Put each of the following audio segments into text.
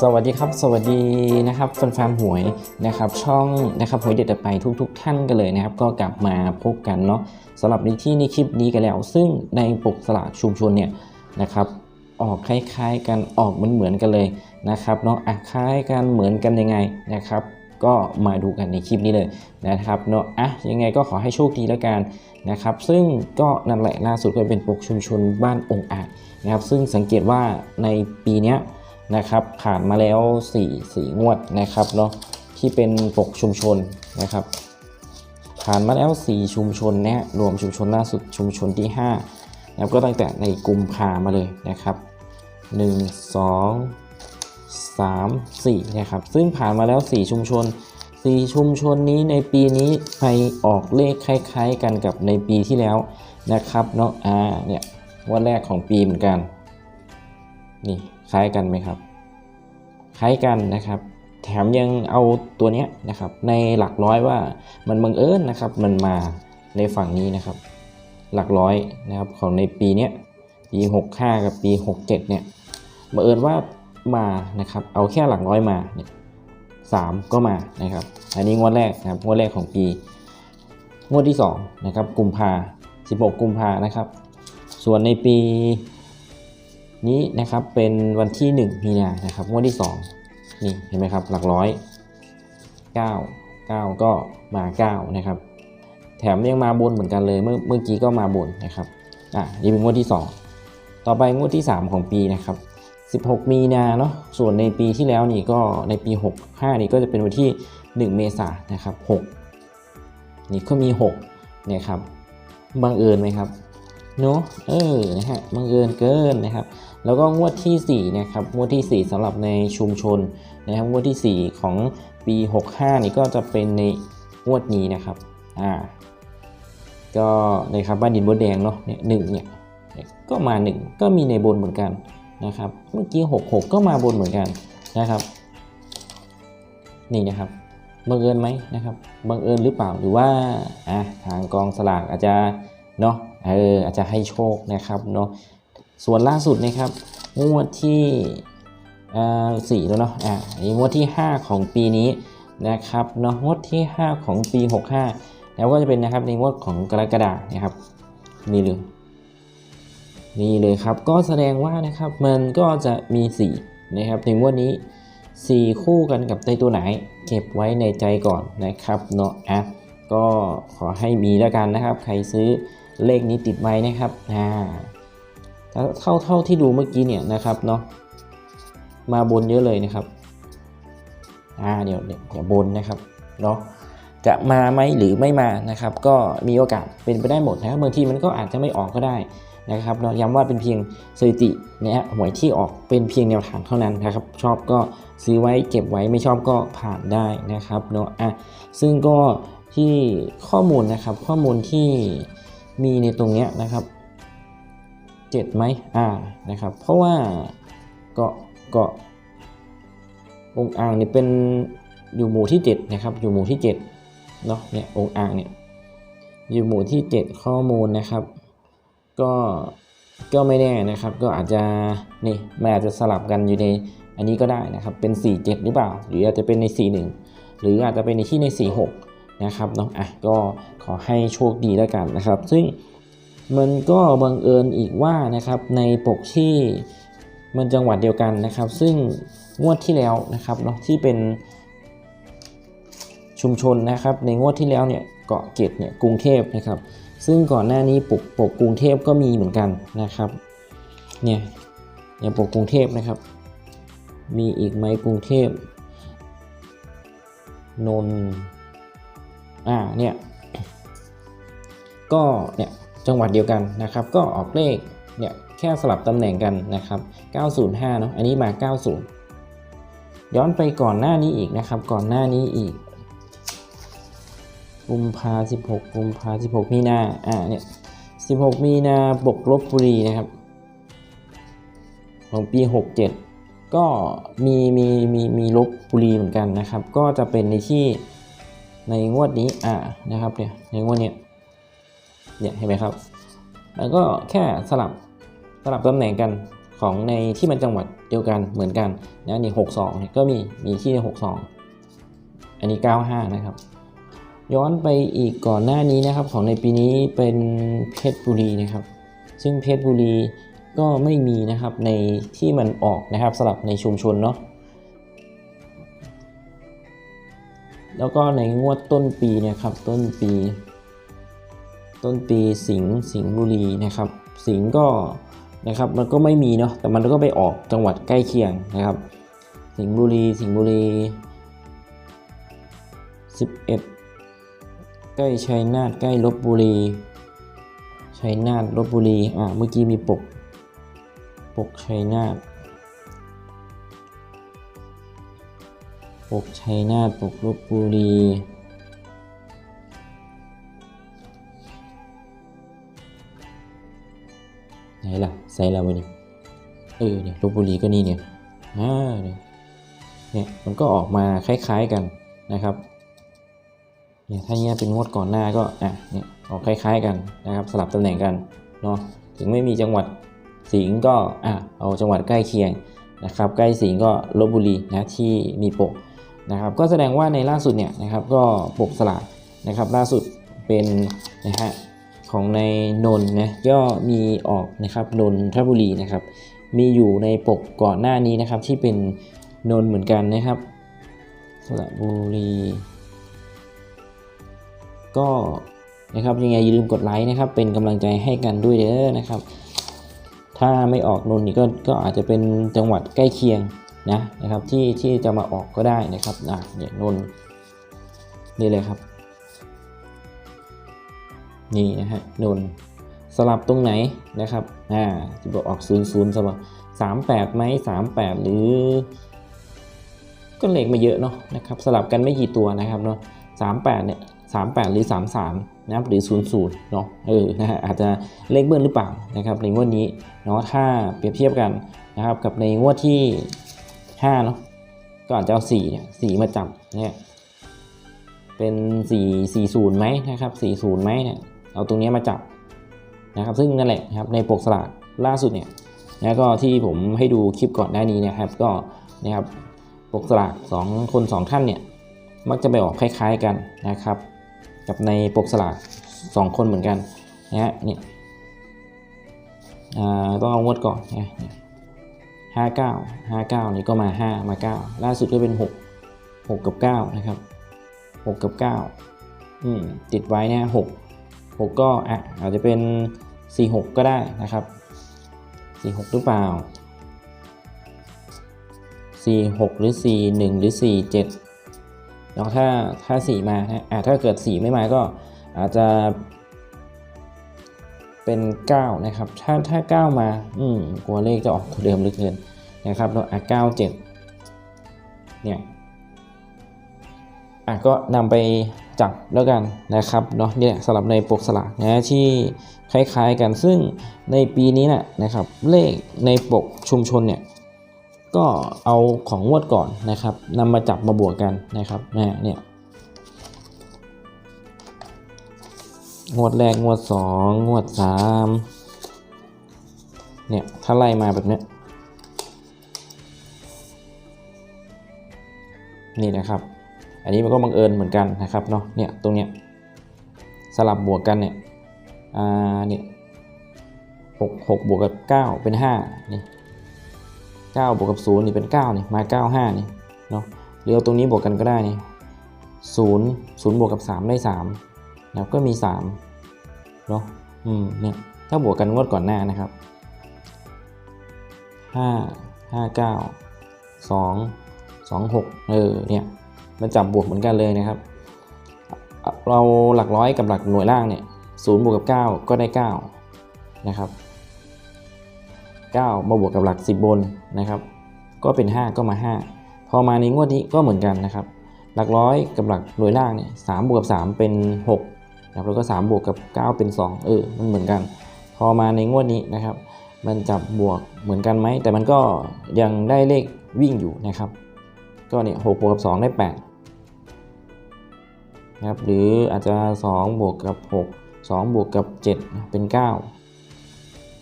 สวัสดีครับ สวัสดีนะครับแฟนๆหวยนะครับ ช่องนะครับหวยเด็ดไปทุกๆท่านกันเลยนะครับ ก็กลับมาพบกันเนาะสำหรับในที่ในคลิปนี้กันแล้ว ซึ่งในปกสลากชุมชนเนี่ยนะครับออกคล้ายๆกันออกเหมือนๆกันเลยนะครับเนาะอะคล้ายกันเหมือนกันยังไงนะครับ ก็มาดูกันในคลิปนี้เลยนะครับเนาะอะยังไงก็ขอให้โชคดีแล้วกันนะครับซึ่งก็นั่นแหละล่าสุดก็เป็นปกชุมชนบ้านองค์อาจนะครับซึ่งสังเกตว่าในปีนี้นะครับผ่านมาแล้ว4 4งวดนะครับเนาะที่เป็นปกชุมชนนะครับผ่านมาแล้ว 4 ชุมชนนะรวมชุมชนล่าสุดชุมชนที่5นะครับก็ตั้งแต่ในกลุ่มภามาเลยนะครับ 1 2 3 4นะครับซึ่งผ่านมาแล้ว 4 ชุมชน 4 ชุมชนนี้ในปีนี้ไปออกเลขคล้าย ๆ กันกับในปีที่แล้วนะครับเนาะอ่าเนี่ยวันแรกของปีเหมือนกันนี่คล้ายกันไหมครับ คล้ายกันนะครับ แถมยังเอาตัวเนี้ยนะครับในหลักร้อยว่ามันบังเอิญนะครับมันมาในฝั่งนี้นะครับ หลักร้อยนะครับของในปีเนี้ยปี 65 กับปี 67เนี่ยบังเอิญว่า มานะครับ เอาแค่หลักร้อยมาเนี่ยสามก็มานะครับ อันนี้งวดแรกนะครับงวดแรกของปี งวดที่2นะครับกุมภา16กุมภานะครับ ส่วนในปีนี้นะครับเป็นวันที่ 1 มีนานะครับงวดที่ 2 นี่เห็นไหมครับหลักร้อย 9 9 ก็มา 9 นะครับ แถมยังมาบนเหมือนกันเลยเมื่อเมื่อกี้ก็มาบนนะครับอะนี่เป็นงวดที่ 2 ต่อไปงวดที่ 3 ของปีนะครับ 16 มีนาเนาะส่วนในปีที่แล้วนี่ก็ในปี 65 นี่ก็จะเป็นวันที่ 1 เมษายนนะครับ6นี่ก็มี6เนี่ยครับบังเอิญไหมครับเนอะเออนะฮะบังเอิญเกินนะครับ แล้วก็งวดที่4นะครับงวดที่ 4สำหรับในชุมชนนะครับงวดที่ 4 ของปี 65 นี่ก็จะเป็นในงวดนี้นะครับอ่าก็ในครับบ้านดินบดแดงเนาะเนี่ยหนึ่งเนี่ยเนี่ยก็มา 1 ก็มีในบนเหมือนกัน นะครับ เมื่อกี้ 66 ก็มาบนเหมือนกันนะครับ นี่นะครับ บังเอิญไหมนะครับ บังเอิญหรือเปล่า หรือว่าอะทางกองสลากอาจจะเนาะ เอออาจจะให้โชคนะครับเนาะ ส่วนล่าสุดนะครับ งวดที่อ่าสี่แล้วเนาะ อ่าอันนี้งวดที่ 5 ของปีนี้นะครับเนาะงวดที่ 5 ของปี 65 แล้วก็จะเป็นนะครับในงวดของกรกฎานะครับนี่เลย นี่เลยครับก็แสดงว่านะครับมันก็จะมี 4 นะครับในงวดนี้ 4 คู่กันกับในตัวไหน เก็บไว้ในใจก่อนนะครับเนาะอะก็ขอให้มีแล้วกันนะครับ ใครซื้อเลขนี้ติดไว้นะครับอ่าเท่าเท่าที่ดูเมื่อกี้เนี่ยนะครับเนาะมาบนเยอะเลยนะครับอ่าเดี๋ยวเดี๋ยวเดี๋ยวบนนะครับเนาะจะมาไหมหรือไม่มานะครับ ก็มีโอกาสเป็นไปได้หมดนะครับบางทีมันก็อาจจะไม่ออกก็ได้ นะครับเนาย้ำว่าเป็นเพียงสถิตินะฮะหวยที่ออกเป็นเพียงแนวทางเท่านั้นนะครับชอบก็ซื้อไว้เก็บไว้ไม่ชอบก็ผ่านได้นะครับเนาะอะซึ่งก็ที่ข้อมูลนะครับข้อมูลที่มีในตรงเนี้ยนะครับเจ็ดไหมอ่านะครับเพราะว่าเก็ก็องอ่างเนี่ยเป็นอยู่หมู่ที่7นะครับอยู่หมู่ที่7เนาะเนี่ยองอ่างเนี่ยอยู่หมู่ที่ 7 ข้อมูลนะครับ ก็ก็ไม่แน่นะครับ ก็อาจจะนี่มันอาจจะสลับกันอยู่ในอันนี้ก็ได้นะครับเป็น 4 7 หรือเปล่า หรืออาจจะเป็นใน 4 1 หรืออาจจะเป็นในที่ใน 4 6 นะครับเนาะอะก็ขอให้โชคดีแล้วกันนะครับ ซึ่งมันก็บังเอิญอีกว่านะครับในปกที่มันจังหวัดเดียวกันนะครับ ซึ่งงวดที่แล้วนะครับเนาะที่เป็นชุมชนนะครับ ในงวดที่แล้วเนี่ยเกาะเกร็ดเนี่ยกรุงเทพนะครับ ซึ่งก่อนหน้านี้ปกปกกรุงเทพก็มีเหมือนกันนะครับ เนี่ยเนี่ยปกกรุงเทพนะครับ มีอีกไหมกรุงเทพนนท์อ่าเนี่ยก็เนี่ยจังหวัดเดียวกันนะครับ ก็ออกเลขเนี่ยแค่สลับตำแหน่งกันนะครับ 905 เนาะอันนี้มา 90 ย้อนไปก่อนหน้านี้อีกนะครับ ก่อนหน้านี้อีก กุมภาสิบหกกุมภาสิบหกมีนาอ่าเนี่ยสิบหกมีนาบกลบบุรีนะครับ ของปีหกเจ็ดก็มีมีมีมีลบบุรีเหมือนกันนะครับ ก็จะเป็นในที่ในงวดนี้อ่านะครับเนี่ยในงวดเนี้ยเนี่ยเห็นไหมครับ แล้วก็แค่สลับสลับตำแหน่งกันของในที่มันจังหวัดเดียวกันเหมือนกันนะนี่หกสองเนี่ยก็มีมีที่ในหกสองอันนี้เก้าห้านะครับ ย้อนไปอีกก่อนหน้านี้นะครับ ของในปีนี้เป็นเพชรบุรีนะครับ ซึ่งเพชรบุรีก็ไม่มีนะครับในที่มันออกนะครับสำหรับในชุมชนเนาะแล้วก็ในงวดต้นปีเนี่ยครับต้นปี ต้นปีสิงห์สิงห์บุรีนะครับ สิงห์ก็นะครับมันก็ไม่มีเนาะแต่มันก็ไปออกจังหวัดใกล้เคียงนะครับ สิงห์บุรีสิงห์บุรี 11 ใกล้ชัยนาทใกล้ลบบุรีชัยนาทลบบุรีอ่าเมื่อกี้มีปก ปกชัยนาทปกชัยนาทปกลบบุรีไหนล่ะใส่ละวะนี่เออเนี่ยลบบุรีก็นี่เนี่ยอ่าเนี่ยเนี่ยมันก็ออกมาคล้ายๆกันนะครับ เนี่ยถ้าเนี้ยเป็นงวดก่อนหน้าก็อะเนี่ยออกคล้ายๆกันนะครับสลับตำแหน่งกันเนาะถึงไม่มีจังหวัดสิงห์ก็อะเอาจังหวัดใกล้เคียงนะครับใกล้สิงห์ก็ลบบุรีนะที่มีปกนะครับก็แสดงว่าในล่าสุดเนี่ยนะครับก็ปกสลากนะครับล่าสุดเป็นนะฮะของในนนท์นะก็มีออกนะครับนนทบุรีนะครับมีอยู่ในปกก่อนหน้านี้นะครับที่เป็นนนทเหมือนกันนะครับสระบุรี ก็นะครับยังไงอย่าลืมกดไลค์นะครับ เป็นกำลังใจให้กันด้วยเด้อนะครับ ถ้าไม่ออกนนท์นี่ก็ก็อาจจะเป็นจังหวัดใกล้เคียงนะนะครับที่ที่จะมาออกก็ได้นะครับอะเนี่ยนนท์นี่เลยครับ นี่นะฮะนนสลับตรงไหนนะครับอ่าจะบอกออก0 0สลับ38ไหม38หรือ ก็เลขม่เยอะเนาะนะครับ สลับกันไม่กี่ตัวนะครับเนาะ38เนี่ย 38 หรือ 33นะครับหรือ 00เนาะเออนะฮะอาจจะเลขเบิ้ลหรือเปล่านะครับในงวดนี้เนาะถ้าเปรียบเทียบกันนะครับกับในงวดที่5เนาะก็อาจจะเอา4เนี่ย4มาจับเนี่ยเป็น4 40ไหมนะครับ40ไหมเนี่ยเอาตรงนี้มาจับนะครับซึ่งนั่นแหละนะครับในปกสลากล่าสุดเนี่ยนะก็ที่ผมให้ดูคลิปก่อนหน้านี้นะครับก็นะครับปกสลากสองคนสองท่านเนี่ยมักจะไปออกคล้าย ๆกันนะครับ กับในปกสลากสองคนเหมือนกันนะฮะเนี่ยต้องเอางวดก่อนนะห้าเก้าห้าเก้านี่ก็มาห้ามาเก้าล่าสุดก็เป็นหกหกกับเก้านะครับหกกับเก้าอืมติดไว้นะหกหกก็อะอาจจะเป็นสี่หกก็ได้นะครับสี่หกหรือเปล่าสี่หกหรือสี่หนึ่งหรือสี่เจ็ด แล้วถ้าถ้าสี่มานะอะถ้าเกิดสี่ไม่มาก็อาจจะเป็นเก้านะครับ ถ้าถ้าเก้ามา อืมกลัวเลขจะออกตัวเดิมหลือเกินนะครับเราอะเก้าเจ็ดเนี่ยอะก็นำไปจับแล้วกันนะครับเนาะเนี่ยสำหรับในปกสลากนะที่คล้ายๆกันซึ่งในปีนี้นะนะครับเลขในปกชุมชนเนี่ย ก็เอาของงวดก่อนนะครับนำมาจับมาบวกกันนะครับนะเนี่ยงวดแรกงวดสองวดสามเนี่ย ถ้าไล่มาแบบเนี้ยนี่นะครับ อันนี้มันก็บังเอิญเหมือนกันนะครับเนาะเนี่ยตรงเนี้ยสลับบวกกันเนี่ยอ่าเนี่ยหกหกบวกกับเก้าเป็นห้านี่ เก้าบวกกับศูนย์นี่เป็นเก้านี่มาเก้าห้านี่เนาะหรือเอาตรงนี้บวกกันก็ได้นี่ศูนย์ศูนย์บวกกับสามได้สามนะครับก็มีสามเนาะอืมเนี่ยถ้าบวกกันงวดก่อนหน้านะครับห้าห้าเก้าสองสองหกเออ เนี่ย มันจับบวกเหมือนกันเลยนะครับ เราหลักร้อยกับหลักหน่วยล่างเนี่ยศูนย์บวกกับ 9 ก็ได้ 9 นะครับ 9 มาบวกกับหลัก 10 บนนะครับ ก็เป็น 5 ก็มา 5 พอมาในงวดนี้ก็เหมือนกันนะครับ หลักร้อยกับหลักหน่วยล่างเนี่ยสบวกกับ3เป็น6นะครับแล้วก็ 3 บวกกับ 9 เป็น 2 เออ มันเหมือนกัน พอมาในงวดนี้นะครับ มันจับบวกเหมือนกันไหม แต่มันก็ยังได้เลขวิ่งอยู่นะครับ ก็เนี่ยหกบวกกับสองได้แปดนะครับ หรืออาจจะสองบวกกับหกสองบวกกับเจ็ดเป็นเก้า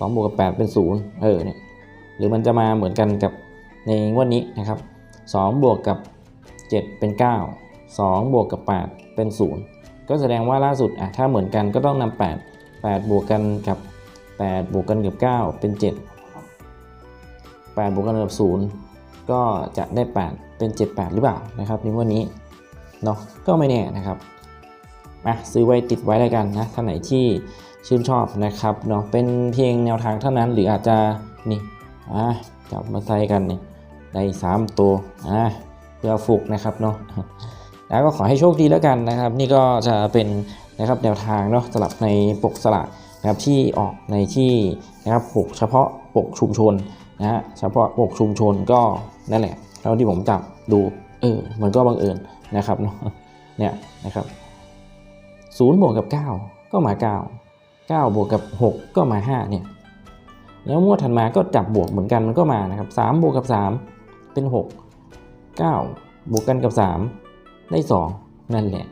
สองบวกกับแปดเป็นศูนย์เออเนี่ยหรือมันจะมาเหมือนกันกับในงวดนี้นะครับ2บวกกับ7เป็น9 2บวกกับ8เป็น0ก็แสดงว่าล่าสุดอะถ้าเหมือนกันก็ต้องนำ8 8บวกกันกับ8บวกกันกับ9เป็น7 8บวกกันกับ0ก็จะได้8เป็น78หรือเปล่านะครับในวันนี้เนาะก็ไม่แน่นะครับมาซื้อไว้ติดไว้แล้วกันนะท่านไหนที่ ชื่นชอบนะครับเนาะเป็นเพียงแนวทางเท่านั้นหรืออาจจะนี่อะจับมาใส่กันนี่ได้สามตัวอะเพื่อฟุกนะครับเนาะแล้วก็ขอให้โชคดีแล้วกันนะครับ นี่ก็จะเป็นนะครับแนวทางเนาะสลับในปกสลากนะครับที่ออกในที่นะครับปกเฉพาะปกชุมชนนะฮะเฉพาะปกชุมชนก็นั่นแหละแล้วที่ผมจับดูเออมันก็บังเอิญนะครับเนาะเนี่ยนะครับศูนย์บวกกับ 9 ก็มา 9 9 บวกกับ 6 ก็มา5เนี่ยแล้วงวดถัดมาก็จับบวกเหมือนกันมันก็มานะครับ3บวกกับ 3 เป็น 6 9 บวกกันกับ 3 ได้ 2 นั่นแหละ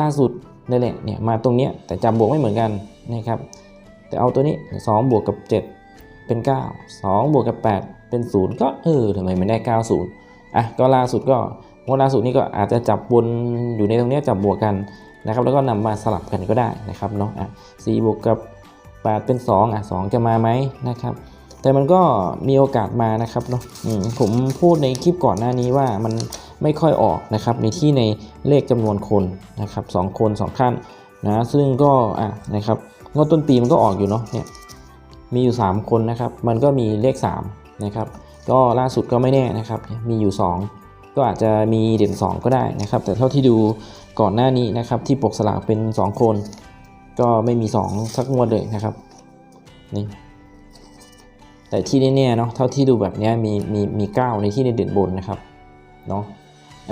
ล่าสุดนั่นแหละเนี่ยมาตรงเนี้ยแต่จำบวกไม่เหมือนกันนะครับแต่เอาตัวนี้ 2 บวกกับ 7 เป็น 9 2 บวกกับ 8 เป็น 0 ก็เออทำไมมันได้ 90อะก็ล่าสุดก็งวดล่าสุดนี่ก็อาจจะจับวนอยู่ในตรงเนี้ยจับบวกกัน นะครับแล้วก็นำมาสลับกันก็ได้นะครับเนาะอะ4บวกกับ8เป็น2อะ2จะมาไหมนะครับแต่มันก็มีโอกาสมานะครับเนาะผมพูดในคลิปก่อนหน้านี้ว่ามันไม่ค่อยออกนะครับในที่ในเลขจำนวนคนนะครับสองคนสองท่านนะซึ่งก็อะนะครับงวดต้นปีมันก็ออกอยู่เนาะเนี่ยมีอยู่ 3 คนนะครับ มันก็มีเลข3นะครับก็ล่าสุดก็ไม่แน่นะครับ มีอยู่ 2 ก็อาจจะมีเด่น 2 ก็ได้นะครับ แต่เท่าที่ดู ก่อนหน้านี้นะครับที่ปกสลากเป็น 2 คน ก็ไม่มี 2 สักงวดเลยนะครับนี่แต่ที่แน่ๆเนาะเท่าที่ดูแบบนี้มีมีมีเก้าในที่ในเด่นบนนะครับเนาะ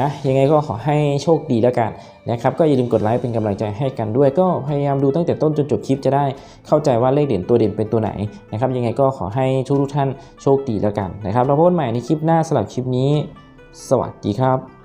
นะยังไงก็ขอให้โชคดีแล้วกันนะครับก็อย่าลืมกดไลค์เป็นกำลังใจให้กันด้วย ก็พยายามดูตั้งแต่ต้นจนจบคลิปจะได้เข้าใจว่าเลขเด่นตัวเด่นเป็นตัวไหนนะครับยังไงก็ขอให้ทุกทุกท่านโชคดีแล้วกันนะครับเราพบกันใหม่ในคลิปหน้าสำหรับคลิปนี้ สวัสดีครับ